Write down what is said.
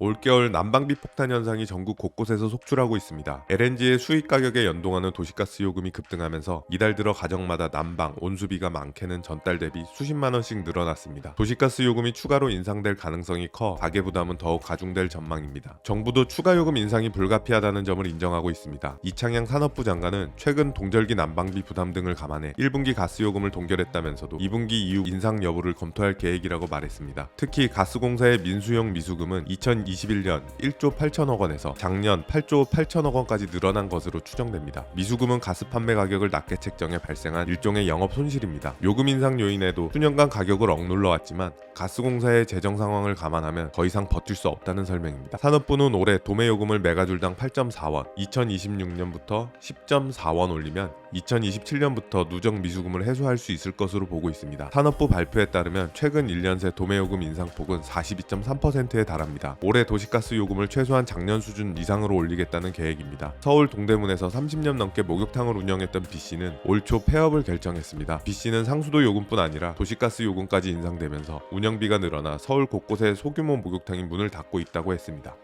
올겨울 난방비 폭탄 현상이 전국 곳곳에서 속출하고 있습니다. LNG의 수입 가격에 연동하는 도시가스 요금이 급등하면서 이달 들어 가정마다 난방, 온수비가 많게는 전달 대비 수십만 원씩 늘어났습니다. 도시가스 요금이 추가로 인상될 가능성이 커 가계 부담은 더욱 가중될 전망입니다. 정부도 추가 요금 인상이 불가피하다는 점을 인정하고 있습니다. 이창양 산업부 장관은 최근 동절기 난방비 부담 등을 감안해 1분기 가스 요금을 동결했다면서도 2분기 이후 인상 여부를 검토할 계획이라고 말했습니다. 특히 가스공사의 민수용 미수금은 2021년 1조 8천억 원에서 작년 8조 8천억 원까지 늘어난 것으로 추정됩니다. 미수금은 가스 판매 가격을 낮게 책정해 발생한 일종의 영업 손실입니다. 요금 인상 요인에도 수년간 가격을 억눌러 왔지만 가스공사의 재정 상황을 감안하면 더 이상 버틸 수 없다는 설명입니다. 산업부는 올해 도매 요금을 메가줄당 8.4원, 2026년부터 10.4원 올리면 2027년부터 누적 미수금을 해소할 수 있을 것으로 보고 있습니다. 산업부 발표에 따르면 최근 1년 새 도매요금 인상폭은 42.3%에 달합니다. 올해 도시가스 요금을 최소한 작년 수준 이상으로 올리겠다는 계획입니다. 서울 동대문에서 30년 넘게 목욕탕을 운영했던 B씨는 올 초 폐업을 결정했습니다. B씨는 상수도 요금뿐 아니라 도시가스 요금까지 인상되면서 운영 비가 늘어나 서울 곳곳에 소규모 목욕탕이 문을 닫고 있다고 했습니다.